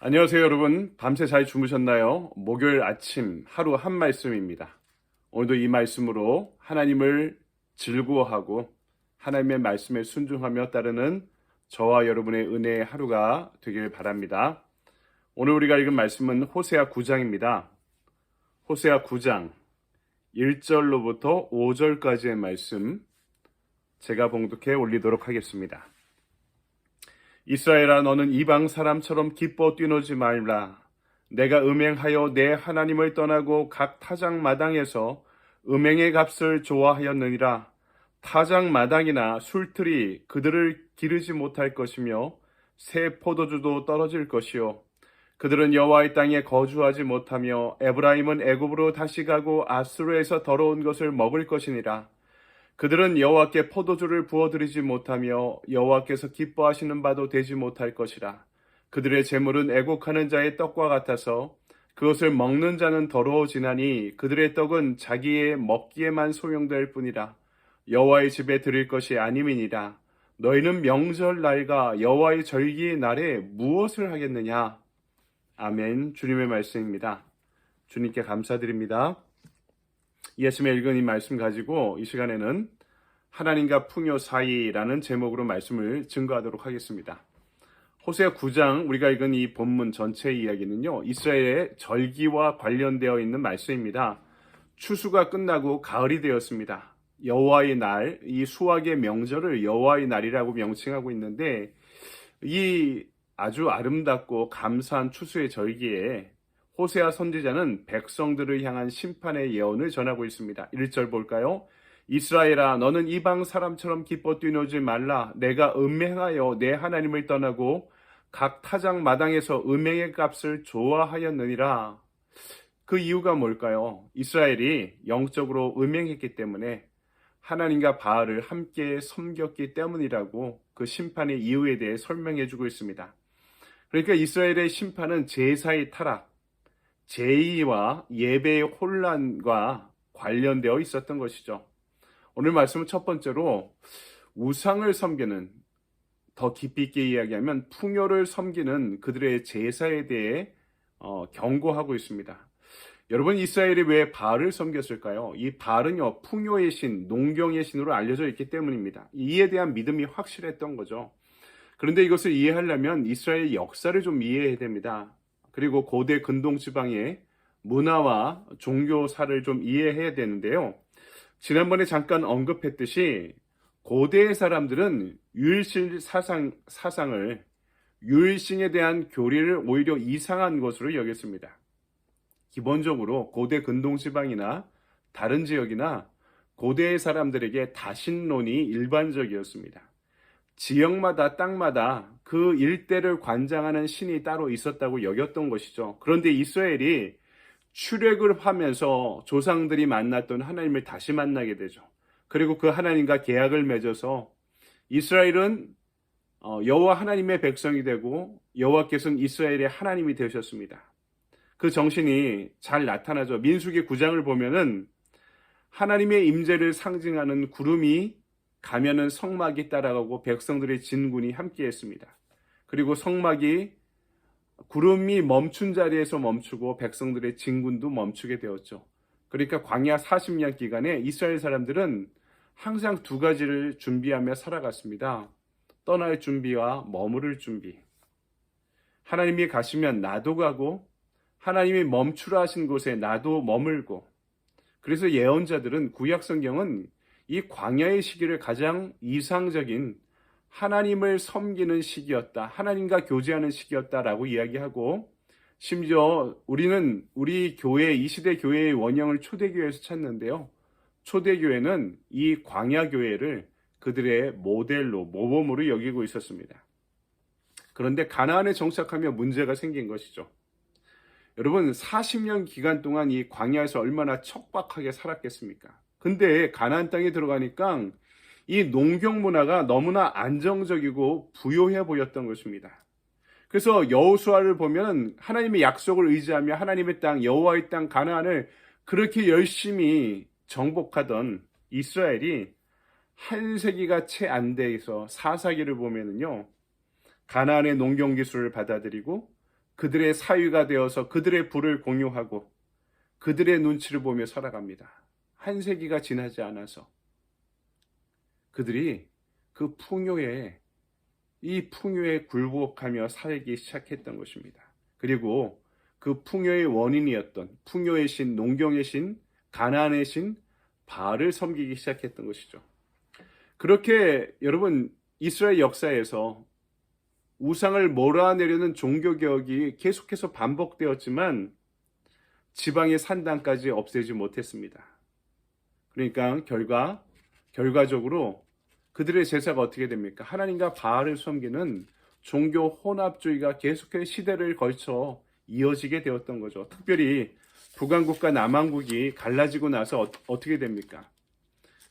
안녕하세요, 여러분. 밤새 잘 주무셨나요? 목요일 아침 하루 한 말씀입니다. 오늘도 이 말씀으로 하나님을 즐거워하고 하나님의 말씀에 순종하며 따르는 저와 여러분의 은혜의 하루가 되길 바랍니다. 오늘 우리가 읽은 말씀은 호세아 9장입니다. 호세아 9장 1절로부터 5절까지의 말씀 제가 봉독해 올리도록 하겠습니다. 이스라엘아 너는 이방 사람처럼 기뻐 뛰노지 말라. 내가 음행하여 내 하나님을 떠나고 각 타작 마당에서 음행의 값을 좋아하였느니라. 타작 마당이나 술틀이 그들을 기르지 못할 것이며 새 포도주도 떨어질 것이요. 그들은 여호와의 땅에 거주하지 못하며 에브라임은 애굽으로 다시 가고 아스루에서 더러운 것을 먹을 것이니라. 그들은 여호와께 포도주를 부어드리지 못하며 여호와께서 기뻐하시는 바도 되지 못할 것이라. 그들의 재물은 애곡하는 자의 떡과 같아서 그것을 먹는 자는 더러워지나니 그들의 떡은 자기의 먹기에만 소용될 뿐이라. 여호와의 집에 드릴 것이 아님이니라. 너희는 명절 날과 여호와의 절기 날에 무엇을 하겠느냐? 아멘. 주님의 말씀입니다. 주님께 감사드립니다. 이 아침에 읽은 이 말씀 가지고 이 시간에는 하나님과 풍요 사이라는 제목으로 말씀을 증거하도록 하겠습니다. 호세아 9장 우리가 읽은 이 본문 전체 이야기는요. 이스라엘의 절기와 관련되어 있는 말씀입니다. 추수가 끝나고 가을이 되었습니다. 여호와의 날, 이 수확의 명절을 여호와의 날이라고 명칭하고 있는데 이 아주 아름답고 감사한 추수의 절기에 호세아 선지자는 백성들을 향한 심판의 예언을 전하고 있습니다. 1절 볼까요? 이스라엘아 너는 이방 사람처럼 기뻐 뛰노지 말라 내가 음행하여 내 하나님을 떠나고 각 타작 마당에서 음행의 값을 좋아하였느니라. 그 이유가 뭘까요? 이스라엘이 영적으로 음행했기 때문에 하나님과 바알을 함께 섬겼기 때문이라고 그 심판의 이유에 대해 설명해 주고 있습니다. 그러니까 이스라엘의 심판은 제사의 타락, 제의와 예배의 혼란과 관련되어 있었던 것이죠. 오늘 말씀은 첫 번째로 우상을 섬기는 더 깊이 있게 이야기하면 풍요를 섬기는 그들의 제사에 대해 어, 경고하고 있습니다. 여러분 이스라엘이 왜 바알을 섬겼을까요? 이 바알은요 풍요의 신, 농경의 신으로 알려져 있기 때문입니다. 이에 대한 믿음이 확실했던 거죠. 그런데 이것을 이해하려면 이스라엘 역사를 좀 이해해야 됩니다. 그리고 고대 근동 지방의 문화와 종교사를 좀 이해해야 되는데요. 지난번에 잠깐 언급했듯이 고대의 사람들은 유일신 사상, 사상을 유일신에 대한 교리를 오히려 이상한 것으로 여겼습니다. 기본적으로 고대 근동지방이나 다른 지역이나 고대의 사람들에게 다신론이 일반적이었습니다. 지역마다 땅마다 그 일대를 관장하는 신이 따로 있었다고 여겼던 것이죠. 그런데 이스라엘이 출애굽을 하면서 조상들이 만났던 하나님을 다시 만나게 되죠. 그리고 그 하나님과 계약을 맺어서 이스라엘은 어, 여호와 하나님의 백성이 되고 여호와께서는 이스라엘의 하나님이 되셨습니다. 그 정신이 잘 나타나죠. 민수기 9장을 보면은 하나님의 임재를 상징하는 구름이 가면은 성막이 따라가고 백성들의 진군이 함께했습니다. 그리고 성막이 구름이 멈춘 자리에서 멈추고 백성들의 진군도 멈추게 되었죠. 그러니까 광야 40년 기간에 이스라엘 사람들은 항상 두 가지를 준비하며 살아갔습니다. 떠날 준비와 머무를 준비. 하나님이 가시면 나도 가고 하나님이 멈추라 하신 곳에 나도 머물고 그래서 예언자들은 구약 성경은 이 광야의 시기를 가장 이상적인 하나님을 섬기는 시기였다. 하나님과 교제하는 시기였다라고 이야기하고 심지어 우리는 우리 교회 이 시대 교회의 원형을 초대교회에서 찾는데요. 초대교회는 이 광야 교회를 그들의 모델로 모범으로 여기고 있었습니다. 그런데 가나안에 정착하며 문제가 생긴 것이죠. 여러분 40년 기간 동안 이 광야에서 얼마나 척박하게 살았겠습니까? 근데 가나안 땅에 들어가니까 이 농경 문화가 너무나 안정적이고 부요해 보였던 것입니다. 그래서 여호수아를 보면 하나님의 약속을 의지하며 하나님의 땅 여호와의 땅 가나안을 그렇게 열심히 정복하던 이스라엘이 한 세기가 채 안 돼서 사사기를 보면은요 가나안의 농경 기술을 받아들이고 그들의 사위가 되어서 그들의 부를 공유하고 그들의 눈치를 보며 살아갑니다. 한 세기가 지나지 않아서 그들이 그 풍요에 이 풍요에 굴복하며 살기 시작했던 것입니다. 그리고 그 풍요의 원인이었던 풍요의 신, 농경의 신, 가나안의 신 바알을 섬기기 시작했던 것이죠. 그렇게 여러분 이스라엘 역사에서 우상을 몰아내려는 종교 개혁이 계속해서 반복되었지만 지방의 산당까지 없애지 못했습니다. 그러니까 결과 결과적으로 그들의 제사가 어떻게 됩니까? 하나님과 바알을 섬기는 종교 혼합주의가 계속해서 시대를 걸쳐 이어지게 되었던 거죠. 특별히 북왕국과 남왕국이 갈라지고 나서 어, 어떻게 됩니까?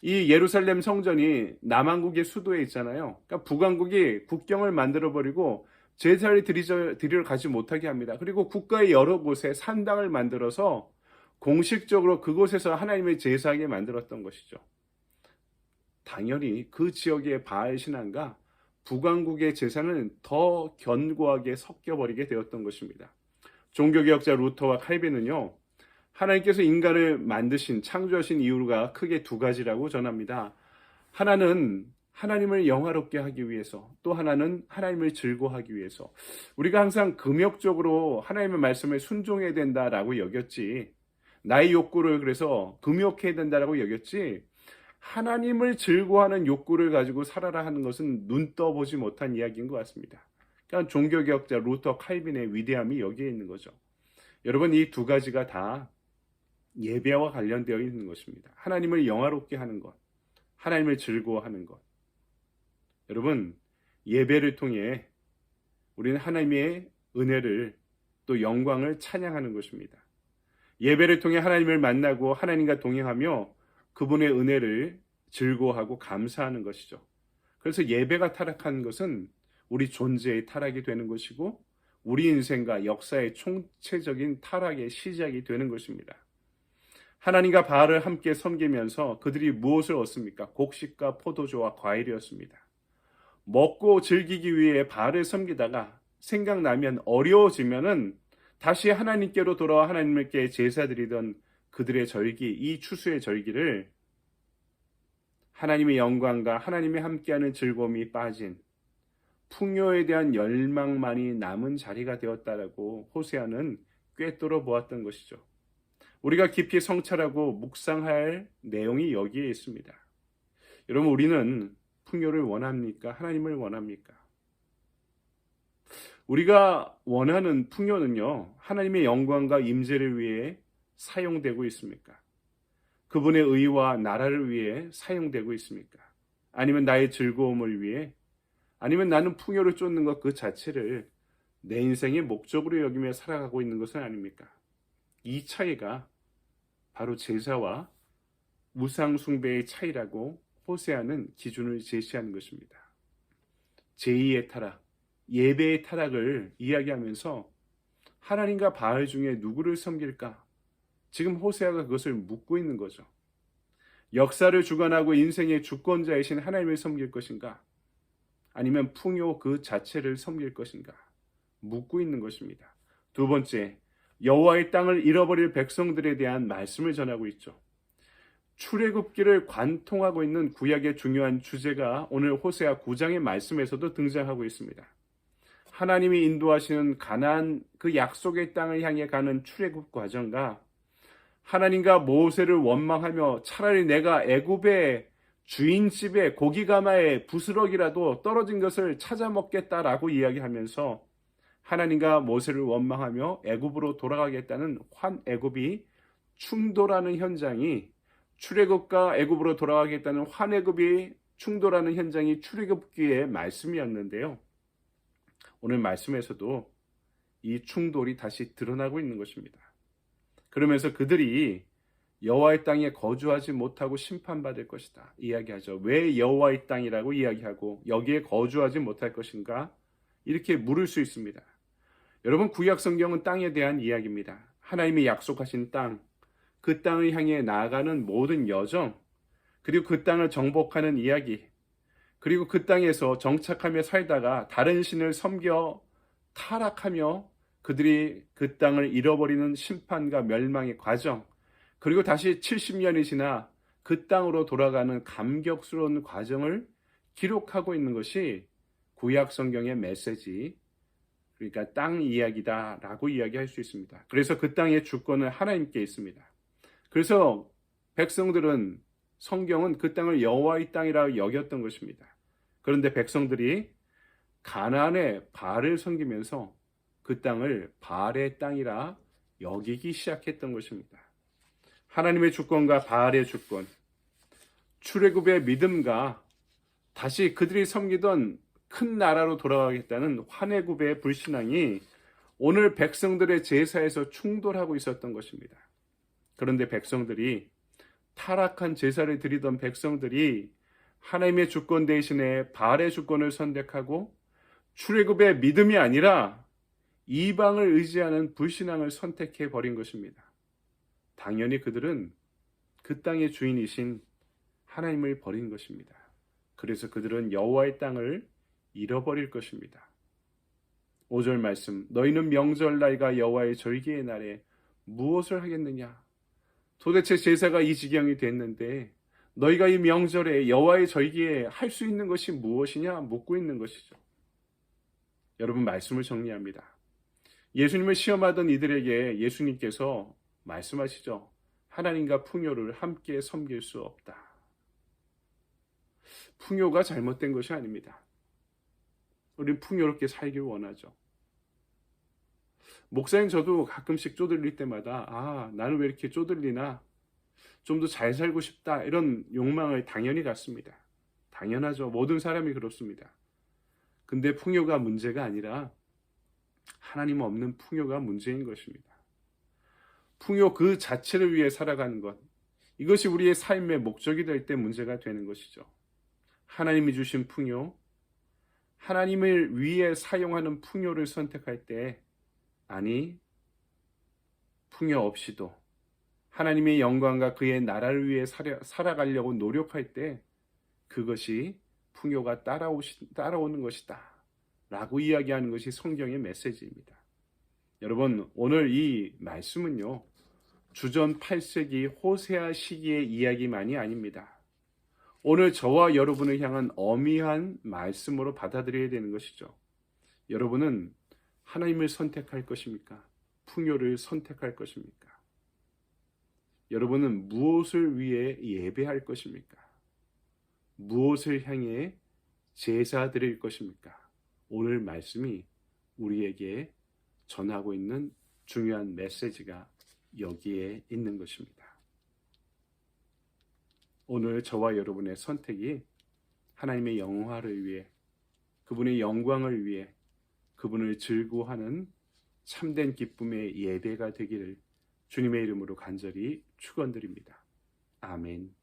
이 예루살렘 성전이 남왕국의 수도에 있잖아요. 그러니까 북왕국이 국경을 만들어 버리고 제사를 드리러 가지 못하게 합니다. 그리고 국가의 여러 곳에 산당을 만들어서 공식적으로 그곳에서 하나님의 제사하게 만들었던 것이죠. 당연히 그 지역의 바알 신앙과 북왕국의 제사는 더 견고하게 섞여버리게 되었던 것입니다. 종교개혁자 루터와 칼빈은요, 하나님께서 인간을 만드신, 창조하신 이유가 크게 두 가지라고 전합니다. 하나는 하나님을 영화롭게 하기 위해서, 또 하나는 하나님을 즐거워하기 위해서. 우리가 항상 금욕적으로 하나님의 말씀에 순종해야 된다라고 여겼지, 나의 욕구를 그래서 금욕해야 된다라고 여겼지, 하나님을 즐거워하는 욕구를 가지고 살아라 하는 것은 눈 떠보지 못한 이야기인 것 같습니다. 그러니까 종교개혁자 루터 칼빈의 위대함이 여기에 있는 거죠. 여러분 이 두 가지가 다 예배와 관련되어 있는 것입니다. 하나님을 영화롭게 하는 것, 하나님을 즐거워하는 것. 여러분 예배를 통해 우리는 하나님의 은혜를 또 영광을 찬양하는 것입니다. 예배를 통해 하나님을 만나고 하나님과 동행하며 그분의 은혜를 즐거워하고 감사하는 것이죠. 그래서 예배가 타락한 것은 우리 존재의 타락이 되는 것이고 우리 인생과 역사의 총체적인 타락의 시작이 되는 것입니다. 하나님과 바알을 함께 섬기면서 그들이 무엇을 얻습니까? 곡식과 포도주와 과일이었습니다. 먹고 즐기기 위해 바알을 섬기다가 생각나면 어려워지면은 다시 하나님께로 돌아와 하나님께 제사드리던 그들의 절기, 이 추수의 절기를 하나님의 영광과 하나님이 함께하는 즐거움이 빠진 풍요에 대한 열망만이 남은 자리가 되었다라고 호세아는 꿰뚫어 보았던 것이죠. 우리가 깊이 성찰하고 묵상할 내용이 여기에 있습니다. 여러분, 우리는 풍요를 원합니까? 하나님을 원합니까? 우리가 원하는 풍요는요, 하나님의 영광과 임재를 위해 사용되고 있습니까? 그분의 의와 나라를 위해 사용되고 있습니까? 아니면 나의 즐거움을 위해? 아니면 나는 풍요를 쫓는 것 그 자체를 내 인생의 목적으로 여기며 살아가고 있는 것은 아닙니까? 이 차이가 바로 제사와 무상숭배의 차이라고 호세아는 기준을 제시하는 것입니다. 제2의 타락, 예배의 타락을 이야기하면서 하나님과 바알 중에 누구를 섬길까? 지금 호세아가 그것을 묻고 있는 거죠. 역사를 주관하고 인생의 주권자이신 하나님을 섬길 것인가? 아니면 풍요 그 자체를 섬길 것인가? 묻고 있는 것입니다. 두 번째, 여호와의 땅을 잃어버릴 백성들에 대한 말씀을 전하고 있죠. 출애굽기를 관통하고 있는 구약의 중요한 주제가 오늘 호세아 9장의 말씀에서도 등장하고 있습니다. 하나님이 인도하시는 가나안 그 약속의 땅을 향해 가는 출애굽 과정과 하나님과 모세를 원망하며 차라리 내가 애굽의 주인집에 고기 가마에 부스럭이라도 떨어진 것을 찾아 먹겠다라고 이야기하면서 하나님과 모세를 원망하며 애굽으로 돌아가겠다는 환 애굽이 충돌하는 현장이 출애굽과 애굽으로 돌아가겠다는 환 애굽이 충돌하는 현장이 출애굽기의 말씀이었는데요. 오늘 말씀에서도 이 충돌이 다시 드러나고 있는 것입니다. 그러면서 그들이 여호와의 땅에 거주하지 못하고 심판받을 것이다. 이야기하죠. 왜 여호와의 땅이라고 이야기하고 여기에 거주하지 못할 것인가? 이렇게 물을 수 있습니다. 여러분 구약 성경은 땅에 대한 이야기입니다. 하나님이 약속하신 땅, 그 땅을 향해 나아가는 모든 여정, 그리고 그 땅을 정복하는 이야기, 그리고 그 땅에서 정착하며 살다가 다른 신을 섬겨 타락하며 그들이 그 땅을 잃어버리는 심판과 멸망의 과정, 그리고 다시 70년이 지나 그 땅으로 돌아가는 감격스러운 과정을 기록하고 있는 것이 구약 성경의 메시지, 그러니까 땅 이야기다라고 이야기할 수 있습니다. 그래서 그 땅의 주권은 하나님께 있습니다. 그래서 백성들은 성경은 그 땅을 여호와의 땅이라 여겼던 것입니다. 그런데 백성들이 가나안의 바알을 섬기면서 그 땅을 바알의 땅이라 여기기 시작했던 것입니다. 하나님의 주권과 바알의 주권, 출애굽의 믿음과 다시 그들이 섬기던 큰 나라로 돌아가겠다는 환애굽의 불신앙이 오늘 백성들의 제사에서 충돌하고 있었던 것입니다. 그런데 백성들이 타락한 제사를 드리던 백성들이 하나님의 주권 대신에 바알의 주권을 선택하고 출애굽의 믿음이 아니라 이방을 의지하는 불신앙을 선택해 버린 것입니다. 당연히 그들은 그 땅의 주인이신 하나님을 버린 것입니다. 그래서 그들은 여호와의 땅을 잃어버릴 것입니다. 5절 말씀 너희는 명절날과 여호와의 절기의 날에 무엇을 하겠느냐? 도대체 제사가 이 지경이 됐는데 너희가 이 명절에 여호와의 절기에 할 수 있는 것이 무엇이냐 묻고 있는 것이죠. 여러분 말씀을 정리합니다. 예수님을 시험하던 이들에게 예수님께서 말씀하시죠. 하나님과 풍요를 함께 섬길 수 없다. 풍요가 잘못된 것이 아닙니다. 우리는 풍요롭게 살길 원하죠. 목사님 저도 가끔씩 쪼들릴 때마다 아 나는 왜 이렇게 쪼들리나 좀 더 잘 살고 싶다 이런 욕망을 당연히 갖습니다. 당연하죠. 모든 사람이 그렇습니다. 근데 풍요가 문제가 아니라 하나님 없는 풍요가 문제인 것입니다. 풍요 그 자체를 위해 살아가는 것 이것이 우리의 삶의 목적이 될 때 문제가 되는 것이죠. 하나님이 주신 풍요 하나님을 위해 사용하는 풍요를 선택할 때 아니 풍요 없이도 하나님의 영광과 그의 나라를 위해 살아, 살아가려고 노력할 때 그것이 풍요가 따라오시, 따라오는 것이다. 라고 이야기하는 것이 성경의 메시지입니다. 여러분, 오늘 이 말씀은요, 주전 8세기 호세아 시기의 이야기만이 아닙니다. 오늘 저와 여러분을 향한 어미한 말씀으로 받아들여야 되는 것이죠. 여러분은 하나님을 선택할 것입니까? 풍요를 선택할 것입니까? 여러분은 무엇을 위해 예배할 것입니까? 무엇을 향해 제사 드릴 것입니까? 오늘 말씀이 우리에게 전하고 있는 중요한 메시지가 여기에 있는 것입니다. 오늘 저와 여러분의 선택이 하나님의 영화를 위해 그분의 영광을 위해 그분을 즐거워하는 참된 기쁨의 예배가 되기를 주님의 이름으로 간절히 축원드립니다. 아멘.